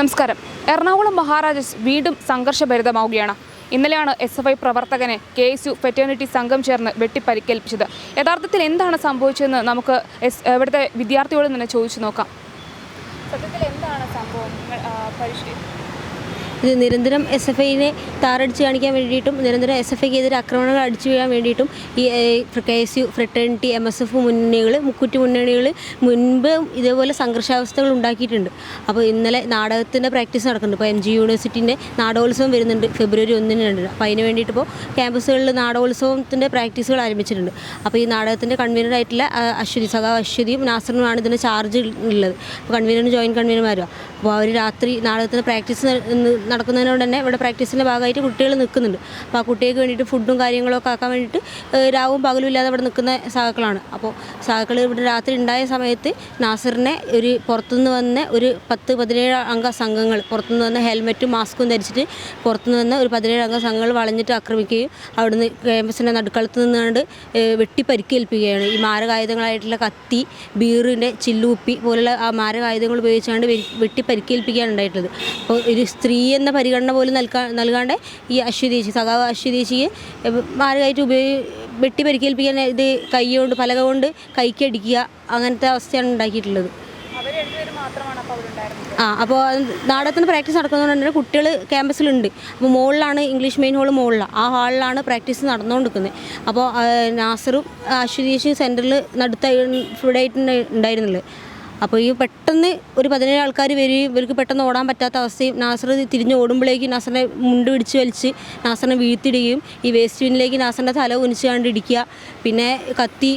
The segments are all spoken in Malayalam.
നമസ്കാരം. എറണാകുളം മഹാരാജാസ് വീണ്ടും സംഘർഷഭരിതമാവുകയാണ്. ഇന്നലെയാണ് എസ് എഫ് ഐ പ്രവർത്തകനെ കെ എസ് യു ഫെറ്റേണിറ്റി സംഘം ചേർന്ന് വെട്ടിപ്പരിക്കേൽപ്പിച്ചത്. യഥാർത്ഥത്തിൽ എന്താണ് സംഭവിച്ചതെന്ന് നമുക്ക് എസ് ഇവിടുത്തെ വിദ്യാർത്ഥിയോട് തന്നെ ചോദിച്ചു നോക്കാം. സത്യത്തിൽ എന്താണ് സംഭവം? ഇത് നിരന്തരം എസ് എഫ് ഐനെ താറടിച്ച് കാണിക്കാൻ വേണ്ടിയിട്ടും നിരന്തരം എസ് എഫ് ഐക്കെതിരെ ആക്രമണങ്ങൾ അടിച്ചു വീഴാൻ വേണ്ടിയിട്ടും ഈ K S U fraternity M S F മുന്നണികൾ മുക്കുറ്റി മുന്നണികൾ മുൻപ് ഇതേപോലെ സംഘർഷാവസ്ഥകൾ ഉണ്ടാക്കിയിട്ടുണ്ട്. അപ്പോൾ ഇന്നലെ നാടകത്തിന്റെ പ്രാക്ടീസ് നടക്കുന്നുണ്ട്. ഇപ്പോൾ എം ജി യൂണിവേഴ്സിറ്റിന്റെ നാടകോത്സവം വരുന്നുണ്ട് ഫെബ്രുവരി ഒന്നിന് രണ്ട്. അപ്പോൾ അതിന് വേണ്ടിയിട്ട് ഇപ്പോൾ ക്യാമ്പസുകളിൽ നാടകോത്സവത്തിന്റെ പ്രാക്ടീസുകൾ ആരംഭിച്ചിട്ടുണ്ട്. അപ്പോൾ ഈ നാടകത്തിന്റെ കൺവീനറായിട്ടുള്ള ആ, അശ്വതി സഖാവ് അശ്വതിയും നാസറിനുമാണ് ഇതിന്റെ ചാർജ് ഉള്ളത്. അപ്പോൾ കൺവീനറും ജോയിന്റ് കൺവീനർമാരും അപ്പോൾ അവർ രാത്രി നാടകത്തിന്റെ പ്രാക്ടീസ് നടക്കുന്നതിനോട് തന്നെ ഇവിടെ പ്രാക്ടീസിന്റെ ഭാഗമായിട്ട് കുട്ടികൾ നിൽക്കുന്നുണ്ട്. അപ്പോൾ ആ കുട്ടികൾക്ക് വേണ്ടിയിട്ട് ഫുഡും കാര്യങ്ങളൊക്കെ ആക്കാൻ വേണ്ടിയിട്ട് രാവും പകലും ഇല്ലാതെ ഇവിടെ നിൽക്കുന്ന സഹാക്കളാണ് അപ്പോൾ സഹാക്കൾ ഇവിടെ രാത്രി ഉണ്ടായ സമയത്ത് നാസറിനെ ഒരു പുറത്തുനിന്ന് വന്ന ഒരു പത്ത് പതിനേഴ് അംഗ സംഘങ്ങൾ പുറത്തുനിന്ന് വന്ന ഹെൽമെറ്റും മാസ്കും ധരിച്ചിട്ട് പുറത്തുനിന്ന് വന്ന ഒരു പതിനേഴ് അംഗ സംഘങ്ങൾ വളഞ്ഞിട്ട് ആക്രമിക്കുകയും അവിടുന്ന് ക്യാമ്പസിന്റെ നടുക്കളത്ത് നിന്നുകൊണ്ട് വെട്ടി പരിക്കേൽപ്പിക്കുകയാണ് ഈ മാരകായുധങ്ങളായിട്ടുള്ള കത്തി ബീറിന്റെ ചില്ലുപ്പി പോലുള്ള ആ മാരകായുധങ്ങൾ ഉപയോഗിച്ചാണ് വെട്ടി പരിക്കേൽപ്പിക്കുകയാണ് ഉണ്ടായിട്ടുള്ളത്. അപ്പോൾ ഒരു സ്ത്രീ എന്ന പരിഗണന പോലും നൽകാ നൽകാണ്ട് ഈ അശ്വതീശി സഖാവ് അശ്വതീശിയെ മാരകമായിട്ട് ഉപയോഗി വെട്ടി പരിക്കേൽപ്പിക്കാൻ ഇത് കൈ കൊണ്ട് പലക കൊണ്ട് കൈക്ക് അടിക്കുക അങ്ങനത്തെ അവസ്ഥയാണ് ഉണ്ടാക്കിയിട്ടുള്ളത് ആ അപ്പോൾ നാടകത്തിന് പ്രാക്ടീസ് നടക്കുന്നതുകൊണ്ട് തന്നെ കുട്ടികൾ ക്യാമ്പസിലുണ്ട്. അപ്പോൾ മുകളിലാണ് ഇംഗ്ലീഷ് മെയിൻ ഹോൾ മുകളിലാണ് ആ ഹാളിലാണ് പ്രാക്ടീസ് നടന്നുകൊണ്ടിരിക്കുന്നത്. അപ്പോൾ നാസറും അശ്വതീഷും സെന്ററിൽ നടുത്ത ഫുഡായിട്ട് ഉണ്ടായിരുന്നില്ലേ അപ്പോൾ ഈ പെട്ടെന്ന് ഒരു പതിനേഴ് ആൾക്കാർ വരികയും ഇവർക്ക് പെട്ടെന്ന് ഓടാൻ പറ്റാത്ത അവസ്ഥയും നാസർ തിരിഞ്ഞ് ഓടുമ്പോഴേക്കും നാസറിനെ മുണ്ട് പിടിച്ച് വലിച്ച് നാസറിനെ വീഴ്ത്തിടുകയും ഈ വേസ്റ്റ് ബിന്നിലേക്ക് നാസറിന്റെ തല ഉനിച്ച് കണ്ട് ഇടിക്കുക പിന്നെ കത്തി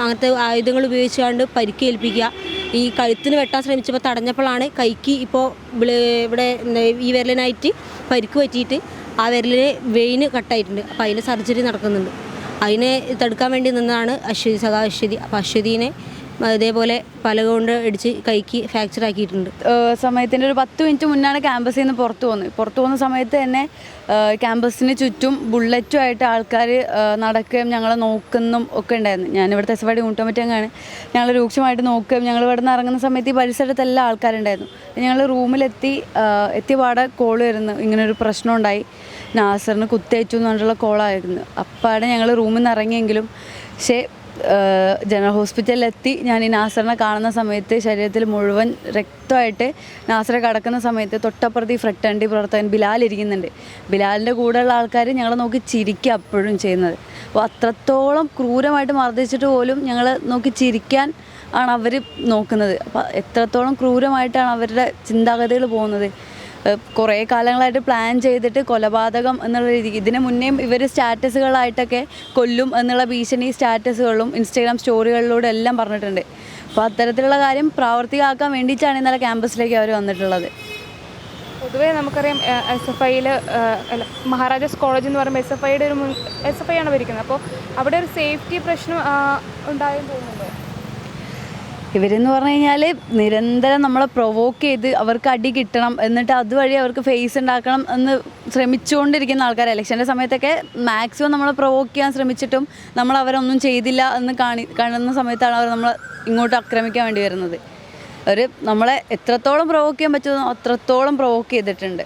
അങ്ങനത്തെ ആയുധങ്ങൾ ഉപയോഗിച്ച് കണ്ട് പരിക്കേൽപ്പിക്കുക ഈ കഴുത്തിന് വെട്ടാൻ ശ്രമിച്ചപ്പോൾ തടഞ്ഞപ്പോഴാണ് കൈക്ക് ഇപ്പോൾ ഇവിടെ ഈ വിരലിനായിട്ട് പരിക്ക് പറ്റിയിട്ട് ആ വിരലിന് വെയിന് കട്ടായിട്ടുണ്ട്. അപ്പോൾ അതിന് സർജറി നടക്കുന്നുണ്ട്. അതിനെ തടുക്കാൻ വേണ്ടി നിന്നതാണ് അശ്വതി സദാ അശ്വതി. അപ്പോൾ അശ്വതിനെ ഇതേപോലെ പലക കൊണ്ട് ഇടിച്ച് കൈക്ക് ഫ്രാക്ചർ ആക്കിയിട്ടുണ്ട്. സമയത്തിന്റെ ഒരു പത്ത് മിനിറ്റ് മുന്നാണ് ക്യാമ്പസിൽ നിന്ന് പുറത്ത് പോകുന്നത്. പുറത്തു പോകുന്ന സമയത്ത് തന്നെ ക്യാമ്പസിന് ചുറ്റും ബുള്ളറ്റുമായിട്ട് ആൾക്കാർ നടക്കുകയും ഞങ്ങളെ നോക്കുന്നതും ഒക്കെ ഉണ്ടായിരുന്നു. ഇവിടുത്തെ എസ് വൈ യൂണിറ്റ് ഞങ്ങൾ രൂക്ഷമായിട്ട് നോക്കുകയും ഞങ്ങൾ ഇവിടെ നിന്ന് ഇറങ്ങുന്ന സമയത്ത് ഈ പരിസരത്തെല്ലാം ആൾക്കാരുണ്ടായിരുന്നു. ഞങ്ങൾ റൂമിലെത്തി എത്തിയ കോൾ വരുന്നു. ഇങ്ങനൊരു പ്രശ്നം ഉണ്ടായി. നാസറിന് കുത്തേച്ചു എന്ന് പറഞ്ഞിട്ടുള്ള കോളായിരുന്നു അപ്പാടെ ഞങ്ങൾ റൂമിൽ നിന്ന് ഇറങ്ങിയെങ്കിലും പക്ഷേ ജനറൽ ഹോസ്പിറ്റലിലെത്തി. ഞാൻ ഈ നാസറിനെ കാണുന്ന സമയത്ത് ശരീരത്തിൽ മുഴുവൻ രക്തമായിട്ട് നാസറെ കടക്കുന്ന സമയത്ത് തൊട്ടപ്പുറത്ത് ഈ ഫ്രട്ടണ്ടി പ്രവർത്തകൻ ബിലാൽ ഇരിക്കുന്നുണ്ട്. ബിലാലിന്റെ കൂടെയുള്ള ആൾക്കാർ ഞങ്ങളെ നോക്കി ചിരിക്കുക അപ്പോഴും ചെയ്യുന്നത്. അപ്പോൾ അത്രത്തോളം ക്രൂരമായിട്ട് മർദ്ദിച്ചിട്ട് പോലും ഞങ്ങൾ നോക്കി ചിരിക്കാൻ ആണ് അവർ നോക്കുന്നത്. അപ്പോൾ എത്രത്തോളം ക്രൂരമായിട്ടാണ് അവരുടെ ചിന്താഗതികൾ പോകുന്നത്. കുറേ കാലങ്ങളായിട്ട് പ്ലാൻ ചെയ്തിട്ട് കൊലപാതകം എന്നുള്ള രീതിക്ക് ഇതിന് മുന്നേയും ഇവർ സ്റ്റാറ്റസുകളായിട്ടൊക്കെ കൊല്ലും എന്നുള്ള ഭീഷണി സ്റ്റാറ്റസുകളും ഇൻസ്റ്റാഗ്രാം സ്റ്റോറികളിലൂടെ എല്ലാം പറഞ്ഞിട്ടുണ്ട്. അപ്പോൾ അത്തരത്തിലുള്ള കാര്യം പ്രാവർത്തികമാക്കാൻ വേണ്ടിയിട്ടാണ് ഇന്നലെ ക്യാമ്പസിലേക്ക് അവർ വന്നിട്ടുള്ളത്. പൊതുവേ നമുക്കറിയാം എസ് എഫ് ഐയിൽ മഹാരാജാസ് കോളേജ് എന്ന് പറയുമ്പോൾ എസ് എഫ് ഐയുടെ ഒരു മുൻ എസ് എഫ് ഐ ആണ് ഭരിക്കുന്നത്. അപ്പോൾ അവിടെ ഒരു സേഫ്റ്റി പ്രശ്നം ഉണ്ടായെന്ന് തോന്നുന്നുണ്ടോ? ഇവരെന്ന് പറഞ്ഞു കഴിഞ്ഞാൽ നിരന്തരം നമ്മളെ പ്രൊവോക്ക് ചെയ്ത് അവർക്ക് അടി കിട്ടണം എന്നിട്ട് അതുവഴി അവർക്ക് ഫേസ് ഉണ്ടാക്കണം എന്ന് ശ്രമിച്ചുകൊണ്ടിരിക്കുന്ന ആൾക്കാർ ഇലക്ഷന്റെ സമയത്തൊക്കെ മാക്സിമം നമ്മളെ പ്രൊവോക്ക് ചെയ്യാൻ ശ്രമിച്ചിട്ടും നമ്മൾ അവരൊന്നും ചെയ്തില്ല എന്ന് കാണി കാണുന്ന സമയത്താണ് അവർ നമ്മളെ ഇങ്ങോട്ട് ആക്രമിക്കാൻ വേണ്ടി വരുന്നത്. അവർ നമ്മളെ എത്രത്തോളം പ്രൊവോക്ക് ചെയ്യാൻ പറ്റുമോ അത്രത്തോളം പ്രൊവോക്ക് ചെയ്തിട്ടുണ്ട്.